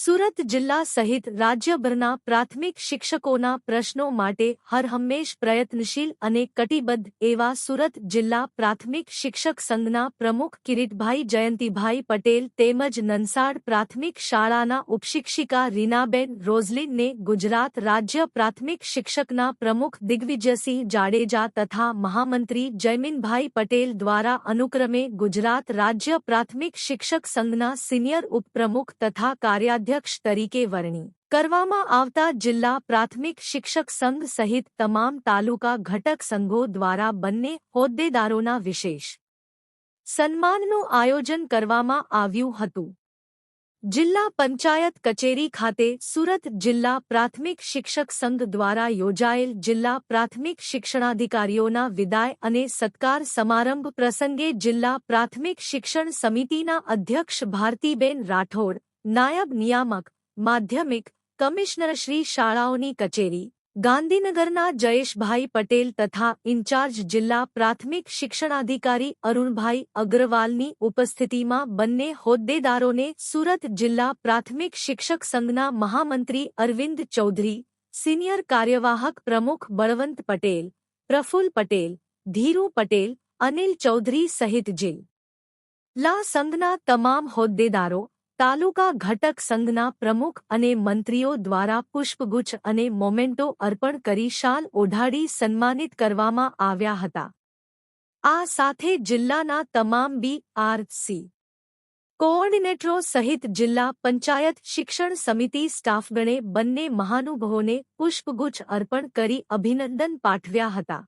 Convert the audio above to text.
સુરત જિલ્લા સહિત રાજ્યભરના પ્રાથમિક શિક્ષકોના પ્રશ્નો માટે હરહંમેશ પ્રયત્નશીલ અને કટિબદ્ધ એવા સુરત જિલ્લા પ્રાથમિક શિક્ષક સંઘના પ્રમુખ કિરીટભાઈ જયંતિભાઈ પટેલ તેમજ નનસાડ પ્રાથમિક શાળાના ઉપશિક્ષિકા રીનાબેન રોઝલિનને ગુજરાત રાજ્ય પ્રાથમિક શિક્ષકના પ્રમુખ દિગ્વિજયસિંહ જાડેજા તથા મહામંત્રી જયમીનભાઈ પટેલ દ્વારા અનુક્રમે ગુજરાત રાજ્ય પ્રાથમિક શિક્ષક સંઘના સિનિયર ઉપપ્રમુખ તથા કાર્યાધ્યક્ષ તરીકે વરણી કરવામાં આવતા જિલ્લા પ્રાથમિક શિક્ષક સંઘ સહિત તમામ તાલુકા ઘટક સંઘો દ્વારા બંને હોદ્દેદારોના વિશેષ સન્માનનું આયોજન કરવામાં આવ્યું હતું. જિલ્લા પંચાયત કચેરી ખાતે સુરત જિલ્લા પ્રાથમિક શિક્ષક સંઘ દ્વારા યોજાયેલ જિલ્લા પ્રાથમિક શિક્ષણાધિકારીઓના વિદાય અને સત્કાર સમારંભ પ્રસંગે જિલ્લા પ્રાથમિક શિક્ષણ સમિતિના અધ્યક્ષ ભારતીબેન રાઠોડ નાયબ નિયામક, માધ્યમિક, કમિશનર શ્રી શાળાઓની કચેરી, ગાંધીનગરના જયેશભાઈ પટેલ તથા ઇન્ચાર્જ જિલ્લા પ્રાથમિક શિક્ષણાધિકારી અરુણભાઈ અગ્રવાલની ઉપસ્થિતિમાં બંને હોદ્દેદારોને સુરત જિલ્લા પ્રાથમિક શિક્ષક સંઘના મહામંત્રી અરવિંદ ચૌધરી, સિનિયર કાર્યવાહક પ્રમુખ બળવંત પટેલ, પ્રફુલ પટેલ, ધીરુ પટેલ, અનિલ ચૌધરી સહિત જિલ્લા સંઘના તમામ હોદ્દેદારો તાલુકા ઘટક સંઘના પ્રમુખ અને મંત્રીઓ દ્વારા પુષ્પગુચ્છ અને મોમેન્ટો અર્પણ કરી શાલ ઓઢાડી સન્માનિત કરવામાં આવ્યા હતા. આ સાથે જિલ્લાના તમામ બી આર સી, કોઓર્ડિનેટરો સહિત જિલ્લા પંચાયત શિક્ષણ સમિતિ સ્ટાફગણે બંને મહાનુભાવોને પુષ્પગુચ્છ અર્પણ કરી અભિનંદન પાઠવ્યા હતા.